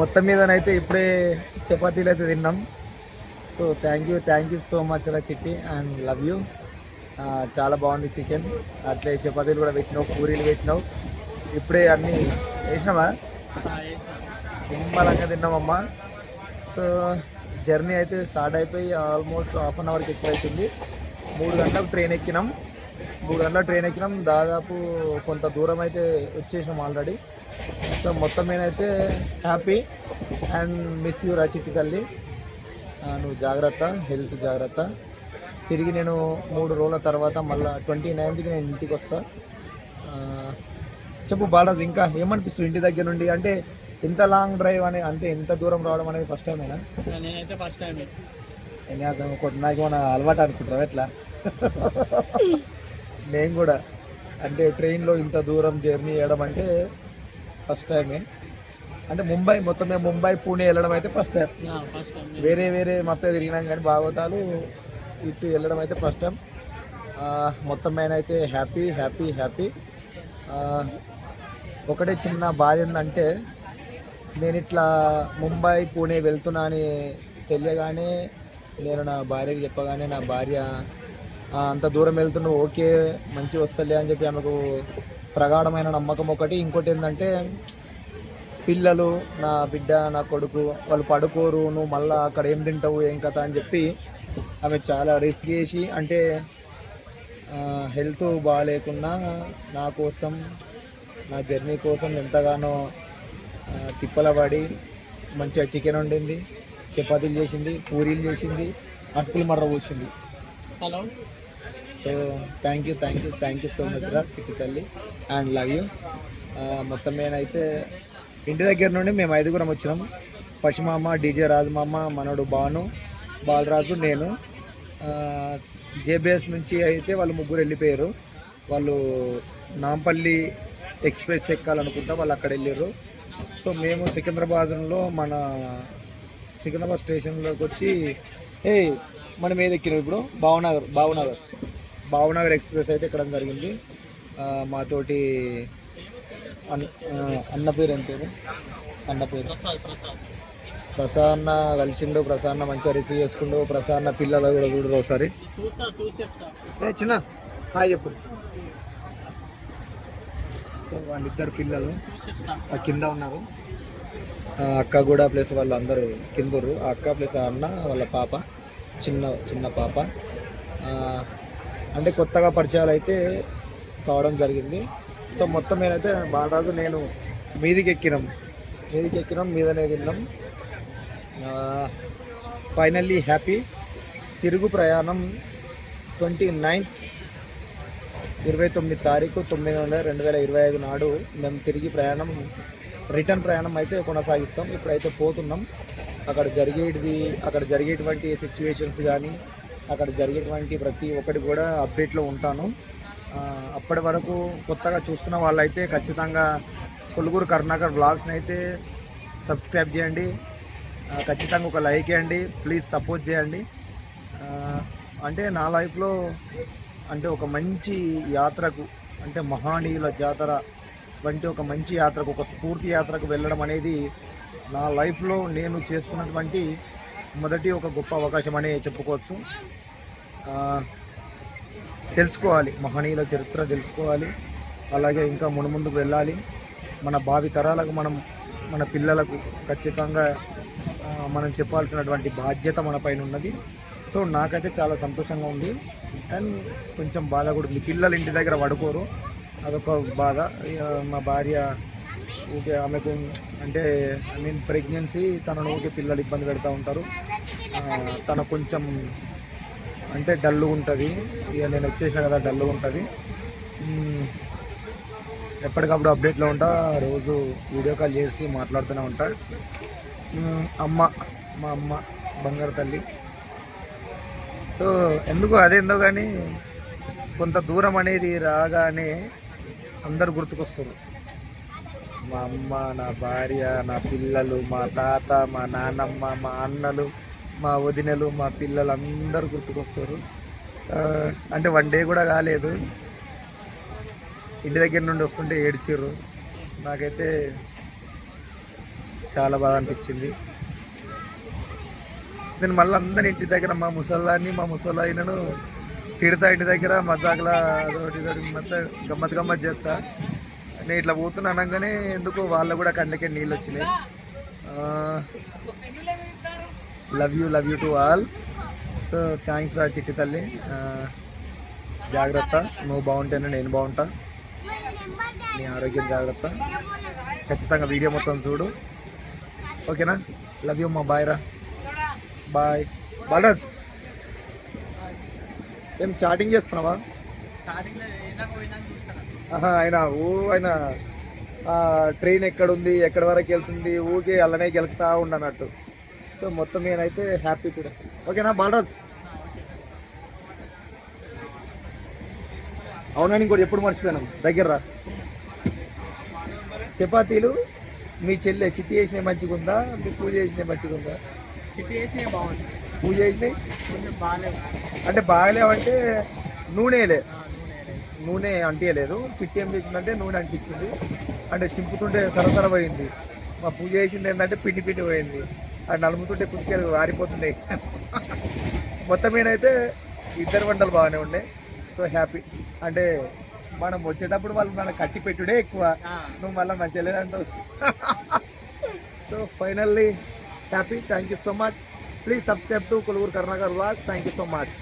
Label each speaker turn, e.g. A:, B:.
A: మొత్తం మీదనైతే ఇప్పుడే చపాతీలు అయితే తిన్నాం. So thank you thank you so much రా చిట్టి అండ్ లవ్ యూ చాలా బాగుంది చికెన్ అట్లే చపాతీలు కూడా పెట్టినావు పూరీలు పెట్టినావు. ఇప్పుడే అన్నీ వేసినావా? నిమ్మలంగా తిన్నామమ్మా సో జర్నీ అయితే స్టార్ట్ అయిపోయి ఆల్మోస్ట్ హాఫ్ అన్ అవర్కి ఎక్కువ అవుతుంది మూడు గంటలకు ట్రైన్ ఎక్కినాం. మూడు గంటల ట్రైన్ ఎక్కినాం. దాదాపు కొంత దూరం అయితే వచ్చేసినాం ఆల్రెడీ సో మొత్తం నేనైతే హ్యాపీ అండ్ మిస్ యూ రచితి తల్లి. నువ్వు జాగ్రత్త హెల్త్ జాగ్రత్త. తిరిగి నేను మూడు రోజుల తర్వాత మళ్ళీ ట్వంటీ నైన్త్కి నేను ఇంటికి వస్తా. చెప్పు బాలరాజు ఇంకా ఏమనిపిస్తుంది ఇంటి దగ్గర నుండి? అంటే ఎంత లాంగ్ డ్రైవ్ అనే అంటే ఎంత దూరం రావడం అనేది ఫస్ట్ టైమేనా
B: నేనైతే ఫస్ట్ టైం
A: ఒకటి నాకు ఏమైనా అలవాటు అనుకుంటారా ఎట్లా? నేను కూడా. అంటే ట్రైన్లో ఇంత దూరం జర్నీ చేయడం అంటే ఫస్ట్ టైమే అంటే ముంబై మొత్తం మేము ముంబై పూణే వెళ్ళడం అయితే ఫస్ట్ టైం. వేరే వేరే మొత్తం తిరిగినాం కానీ భాగవతాలు ఇటు వెళ్ళడం అయితే ఫస్ట్ టైం. మొత్తం మీద అయితే హ్యాపీ హ్యాపీ హ్యాపీ. ఒకటే చిన్న బాధ ఏంటంటే నేను ఇట్లా ముంబై పూణే వెళ్తున్నా అని తెలియగానే నేను నా భార్యకి చెప్పగానే నా భార్య "ఆ, అంత దూరం వెళ్తున్నావు ఓకే మంచి వస్తలే అని చెప్పి ఆమెకు ప్రగాఢమైన నమ్మకం ఒకటి. ఇంకోటి ఏంటంటే పిల్లలు నా బిడ్డ నా కొడుకు వాళ్ళు పడుకోరు నువ్వు మళ్ళీ అక్కడ ఏం తింటావు ఏం కథ అని చెప్పి ఆమె చాలా రిస్క్ చేసి అంటే హెల్త్ బాగాలేకున్నా నా కోసం నా జర్నీ కోసం ఎంతగానో తిప్పలబడి పడి మంచిగా చికెన్ వండింది చపాతీలు చేసింది పూరీలు చేసింది అటుకులు మర్ర పోసింది.
B: Hello?
A: So thank you thank you thank you so much రా చిక్కు తల్లి. అండ్ లవ్ యూ మొత్తం నేనైతే ఇంటి దగ్గర నుండి మేము ఐదుగురం వచ్చినాం. పశుమామ డీజే రాజమామ మనోడు బాను బాలరాజు నేను. Uh, జేబిఎస్ నుంచి అయితే వాళ్ళు ముగ్గురు వెళ్ళిపోయారు. వాళ్ళు నాంపల్లి ఎక్స్ప్రెస్ ఎక్కాలనుకుంటా వాళ్ళు అక్కడ వెళ్ళారు. సో మేము సికింద్రాబాద్లో మన సికింద్రాబాద్ స్టేషన్లోకి వచ్చి ఏ మనం ఏది ఎక్కినాం ఇప్పుడు. భావనగర్ భావనగర్. భావనగర్ ఎక్స్ప్రెస్ అయితే ఎక్కడం జరిగింది. మాతోటి అన్ అన్న పేరు ఏం పేరు? అన్న పేరు. ప్రసన్న కలిసిండు ప్రసన్న మంచిగా రిసీవ్ చేసుకుండు ప్రసన్న పిల్లలు కూడా చూడరు ఒకసారి. ఏ చిన్న హాయ్ చెప్పు. సో వాళ్ళిద్దరు పిల్లలు ఆ కింద ఉన్నారు. అక్క కూడా ప్లస్ వాళ్ళందరూ కిందరు ఆ అక్క ప్లస్ అన్న వాళ్ళ పాప చిన్న చిన్న పాప. అంటే కొత్తగా పరిచయాలు అయితే కావడం జరిగింది. సో మొత్తం నేనైతే బాలరాజు నేను మీదికి ఎక్కినాం మీదికి ఎక్కినాం మీదనే తిన్నాం. Finally happy. తిరుగు ప్రయాణం ట్వంటీ నైన్త్ ఇరవై తొమ్మిది తారీఖు తొమ్మిది వందల రెండు వేల ఇరవై ఐదు నాడు మేము తిరిగి ప్రయాణం రిటర్న్ ప్రయాణం అయితే కొనసాగిస్తాం. ఇప్పుడైతే పోతున్నాం. అక్కడ జరిగేటిది అక్కడ జరిగేటువంటి సిచ్యువేషన్స్ కానీ అక్కడ జరిగేటువంటి ప్రతి ఒక్కటి కూడా అప్డేట్లో ఉంటాను. అప్పటి వరకు కొత్తగా చూస్తున్న వాళ్ళైతే ఖచ్చితంగా కొలుగురు కర్ణాకర్ బ్లాగ్స్ని అయితే సబ్స్క్రైబ్ చేయండి. ఖచ్చితంగా ఒక లైక్ వేయండి. ప్లీజ్ సపోర్ట్ చేయండి. అంటే నా లైఫ్లో అంటే ఒక మంచి యాత్రకు అంటే మహానీయుల జాతర వంటి ఒక మంచి యాత్రకు ఒక స్ఫూర్తి యాత్రకు వెళ్ళడం అనేది నా లైఫ్లో నేను చేసుకున్నటువంటి మొదటి ఒక గొప్ప అవకాశం అనే చెప్పుకోవచ్చు. తెలుసుకోవాలి మహనీయుల చరిత్ర తెలుసుకోవాలి అలాగే ఇంకా మునుముందుకు వెళ్ళాలి. మన భావి తరాలకు మనం మన పిల్లలకు ఖచ్చితంగా మనం చెప్పాల్సినటువంటి బాధ్యత మన పైన ఉన్నది. సో నాకైతే చాలా సంతోషంగా ఉంది. అండ్ కొంచెం బాధ కూడా పిల్లలు ఇంటి దగ్గర పడుకోరు. అదొక బాధ. ఇక మా భార్య ఊకే ఆమెకు అంటే ఐ మీన్ ప్రెగ్నెన్సీ తనను ఊకే పిల్లలు ఇబ్బంది పెడతా ఉంటారు. తన కొంచెం అంటే డల్లు ఉంటుంది. ఇక నేను వచ్చేసా కదా డల్గా ఉంటుంది. ఎప్పటికప్పుడు అప్డేట్లో ఉంటా. రోజు వీడియో కాల్ చేసి మాట్లాడుతూనే ఉంటా. అమ్మ మా అమ్మ బంగారు తల్లి. సో ఎందుకు అదేందో కానీ కొంత దూరం అనేది రాగానే అందరు గుర్తుకొస్తారు మా అమ్మ నా భార్య నా పిల్లలు మా తాత మా నాన్నమ్మ మా అన్నలు మా వదినలు మా పిల్లలు అందరూ గుర్తుకొస్తారు అంటే వన్ డే కూడా కాలేదు. ఇంటి దగ్గర నుండి వస్తుంటే ఏడ్చిర్రు. నాకైతే చాలా బాధ అనిపించింది. నేను మళ్ళీ అందరి ఇంటి దగ్గర మా ముసలాన్ని మా ముసలాయినను తిడతా ఇంటి దగ్గర మజాకులా అదొకటి ఇదొకటి మస్తు గమ్మత్ గమ్మత్ చేస్తా. నేను ఇట్లా పోతున్నా అనగానే ఎందుకు వాళ్ళు కూడా కళ్ళకే నీళ్ళు వచ్చినాయి. Love you love you to all so thanks రా చిట్టి తల్లి. జాగ్రత్త నువ్వు బాగుంటేనే నేను బాగుంటా. నీ ఆరోగ్యం జాగ్రత్త. ఖచ్చితంగా వీడియో మొత్తం చూడు. ఓకేనా? లవ్ యూ మా బాయ్ రా. బాయ్ బాలరాజ్ ఏం చాటింగ్ చేస్తున్నావా? ఆయన ఓ ఆయన ట్రైన్ ఎక్కడుంది ఎక్కడి వరకు వెళ్తుంది ఊకే అలానే గెలుకుతా ఉండనట్టు సో మొత్తం నేనైతే హ్యాపీ కూడా. ఓకేనా బాలరాజ్? అవునా ఇంకోటి ఎప్పుడు మర్చిపోయినాం. దగ్గర రా చపాతీలు మీ చెల్లె చిట్టి చేసినవి మంచిగా ఉందా మీ పూజ చేసినవి మంచిగా ఉందా
B: సిచ్యువేషన్ బాగుంది
A: పూజ
B: బాగాలేవు
A: అంటే బాగలేవంటే నూనెలే
B: నూనె
A: అంటియలేదు. చిట్టి ఏం చేసిందంటే నూనె అంటించింది. అంటే చింపుతుంటే సరసర పోయింది. మా పూజ చేసింది ఏంటంటే పిండి పిండి పోయింది. అది నలుముతుంటే కుతికేలు ఆరిపోతున్నాయి. మొత్తం ఏదైతే ఇద్దరు వంటలు బాగానే ఉండే. So happy. అంటే మనం వచ్చేటప్పుడు వాళ్ళు మన కట్టి పెట్టుడే ఎక్కువ. నువ్వు మళ్ళీ మంచిగా లేదంటావు. So finally happy. Thank you so much. Please subscribe to Koluvuru Karnakar vlogs thank you so much